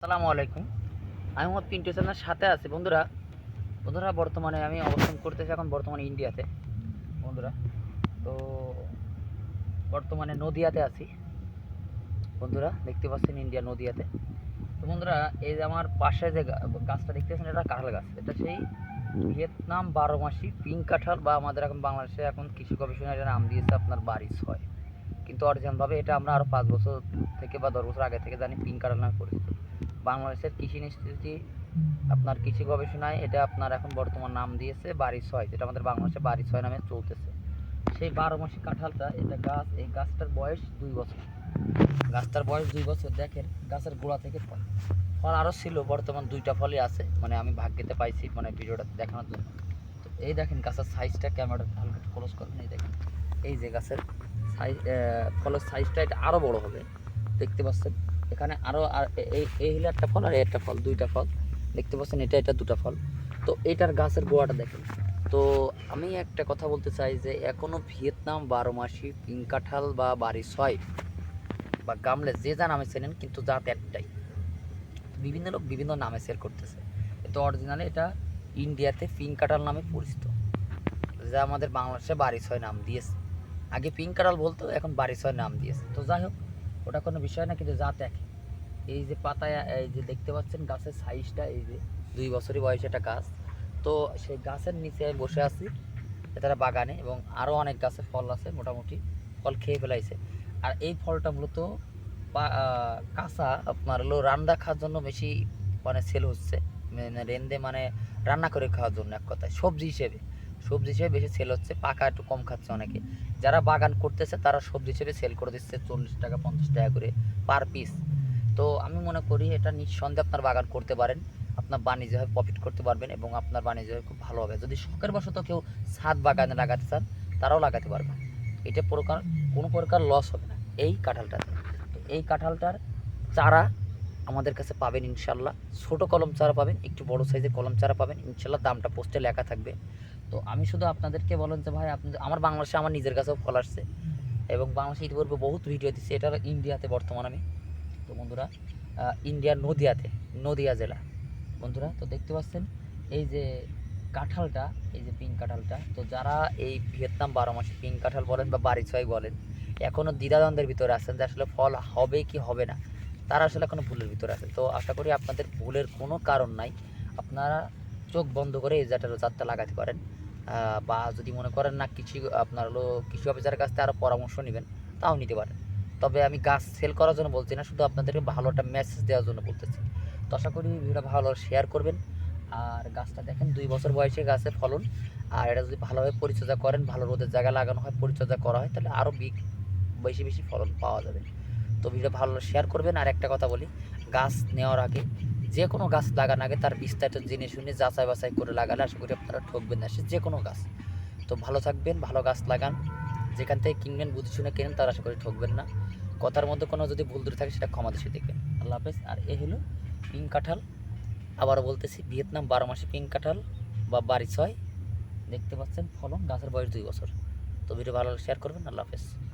আসসালামু আলাইকুম। আমি মোহাম্মদ পিন্টু চ্যানেলের সাথে আছি। বন্ধুরা বন্ধুরা, বর্তমানে আমি অবস্থান করতেছি এখন বর্তমানে ইন্ডিয়াতে। বন্ধুরা, তো বর্তমানে নদিয়াতে আছি। বন্ধুরা, দেখতে পাচ্ছেন ইন্ডিয়া নদিয়াতে। তো বন্ধুরা, এই যে আমার পাশে যে গাছটা দেখতে পাচ্ছেন, এটা কাঁঠাল গাছ। এটা সেই ভিয়েতনাম বারো মাসি পিঙ্ক কাঁঠাল বা আমাদের এখন বাংলাদেশে এখন কৃষি গবেষণা এটা নাম দিয়েছে আপনার বারিশ ছয় কিন্তু অরিজিনালভাবে এটা আমরা আরও পাঁচ বছর থেকে বা দশ বছর আগে থেকে জানি পিঙ্ক কাঁঠাল নামে পরিচিত। বাংলাদেশের কৃষি ইনস্টিটিউটটি আপনার কৃষি গবেষণায় এটা আপনার এখন বর্তমান নাম দিয়েছে বাড়ি ছয়, যেটা আমাদের বাংলাদেশে বাড়ি ছয় নামে চলতেছে। সেই বারো মাসি কাঁঠালটা, এটা গাছ, এই গাছটার বয়স দুই বছর। গাছটার বয়স দুই বছর, দেখেন গাছের গোড়া থেকে ফল। ফল আরও ছিল, বর্তমান দুইটা ফলই আছে মানে আমি ভাগ্যেতে পাইছি মানে ভিডিওটা দেখানোর জন্য। তো এই দেখেন গাছের সাইজটা ক্যামেরা হালকা ক্লোজ করবেন এই দেখেন। এই যে গাছের সাইজ ফলের সাইজটা এটা আরও বড় হবে। দেখতে পাচ্ছেন? এখানে আরও আর এই এই হলো একটা ফল আর একটা ফল, দুইটা ফল। দেখতে পাচ্ছেন, এটা এটা দুটো ফল। তো এটার গাছের গোড়াটা দেখেন। তো আমি একটা কথা বলতে চাই যে, এখনও ভিয়েতনাম বারো মাসি পিঙ্ক কাঁঠাল বা বাড়ি ছয় বা গামলে যে যা নামে চেনেন, কিন্তু জাত একটাই। বিভিন্ন লোক বিভিন্ন নামে সেল করতেছে। কিন্তু অরিজিনালি এটা ইন্ডিয়াতে পিঙ্ক কাঁঠাল নামে পরিচিত। যা আমাদের বাংলাদেশে বাড়ি ছয় নাম দিয়েছে। আগে পিঙ্ক কাঁঠাল বলতো, এখন বাড়ি ছয় নাম দিয়েছে। তো যাই হোক ওটা কোনো বিষয় না, কিন্তু জাত এক এই যে পাতায়, এই যে দেখতে পাচ্ছেন, গাছের সাইজটা এই যে দুই বছরই বয়সে একটা গাছ। তো সেই গাছের নিচে আমি বসে আছি, এটার বাগানে, এবং আরও অনেক গাছে ফল আছে, মোটামুটি ফল খেয়ে ফেলাইছে। আর এই ফলটা মূলত কাঁচা, আপনার হলো রান্না খাওয়ার জন্য বেশি মানে সেল হচ্ছে। মানে রেন্দে মানে রান্না করে খাওয়ার জন্য এক কথায়, সবজি হিসেবে। সবজি হিসেবে বেশি সেল হচ্ছে, পাকা একটু কম খাচ্ছে অনেকে। যারা বাগান করতেছে, তারা সবজি হিসেবে সেল করে দিচ্ছে চল্লিশ টাকা, পঞ্চাশ টাকা করে পার পিস তো আমি মনে করি এটা নিঃসন্দেহে আপনার বাগান করতে পারেন, আপনার বাণিজ্যভাবে প্রফিট করতে পারবেন এবং আপনার বাণিজ্যভাবে খুব ভালো হবে। যদি শখের বশত কেউ ছাদ বাগানে লাগাতে চান, তারাও লাগাতে পারবেন এটা প্রকার কোনো প্রকার লস হবে না। এই কাঁঠালটাতে তো এই কাঁঠালটার চারা আমাদের কাছে পাবেন ইনশাল্লাহ। ছোট কলম চারা পাবেন, একটু বড় সাইজের কলম চারা পাবেন। ইনশাল্লাহ দামটা পোস্টে লেখা থাকবে। তো আমি শুধু আপনাদেরকে বলেন যে ভাই, আপনি আমার বাংলাদেশে আমার নিজের কাছেও ফল আসছে। এবং বাংলাদেশে ইতিপূর্বে বহুত ভিডিও দিচ্ছি এটা ইন্ডিয়াতে বর্তমান আমি। তো বন্ধুরা ইন্ডিয়ার নদিয়াতে, নদিয়া জেলা। বন্ধুরা, তো দেখতে পাচ্ছেন, এই যে কাঁঠালটা, এই যে পিঙ্ক কাঁঠালটা, তো যারা এই ভিয়েতনাম বারো মাসে পিঙ্ক কাঁঠাল বলেন বা বাড়ি ছয় বলেন এখনও দ্বিধাদ্বন্দ্বের ভিতরে আছেন যে আসলে ফল হবে কি হবে না। তারা আসলে এখনও ভুলের ভিতরে আছে। তো আশা করি আপনাদের ভুলের কোনো কারণ নাই। আপনারা চোখ বন্ধ করে এই জাতের জাতটা লাগাতে পারেন। বা যদি মনে করেন না কৃষি, আপনার হলো কৃষি অফিসারের কাছ থেকে আরও পরামর্শ নেবেন, তাও নিতে পারেন। তবে আমি গাছ সেল করার জন্য বলছি না, শুধু আপনাদেরকে ভালো একটা মেসেজ দেওয়ার জন্য বলতেছি। তো আশা করি ভিডিওটা ভালো শেয়ার করবেন। আর গাছটা দেখেন, দুই বছর বয়সে গাছের ফলন। আর এটা যদি ভালোভাবে পরিচর্যা করেন, ভালো রোদের জায়গা লাগানো হয়, পরিচর্যা করা হয়, তাহলে আরও বেশি বেশি ফলন পাওয়া যাবে। তো ভিডিও ভালো শেয়ার করবেন। আর একটা কথা বলি, গাছ নেওয়ার আগে যে কোনো গাছ লাগানোর আগে তার বিস্তারিত জেনে শুনে যাচাই বাছাই করে লাগালে আশা করি আপনারা ঠকবেন না। সে যে কোনো গাছ। তো ভালো থাকবেন, ভালো গাছ লাগান। যেখান থেকে কিনবেন, বুঝে শুনে কেনেন, তার আশা করি ঠকবেন না। কথার মধ্যে কোনো যদি ভুল ত্রুটি থাকে, সেটা ক্ষমা দেশে দেখবেন। আল্লাহ হাফেজ। আর এ হলো পিং কাঁঠাল। আবারও বলতেছি, ভিয়েতনাম বারো মাসে পিং কাঁঠাল বা বাড়ি ছয়। দেখতে পাচ্ছেন ফলন, গাছের বয়স দুই বছর। তো ভিডিও ভালো শেয়ার করবেন। আল্লাহ হাফেজ।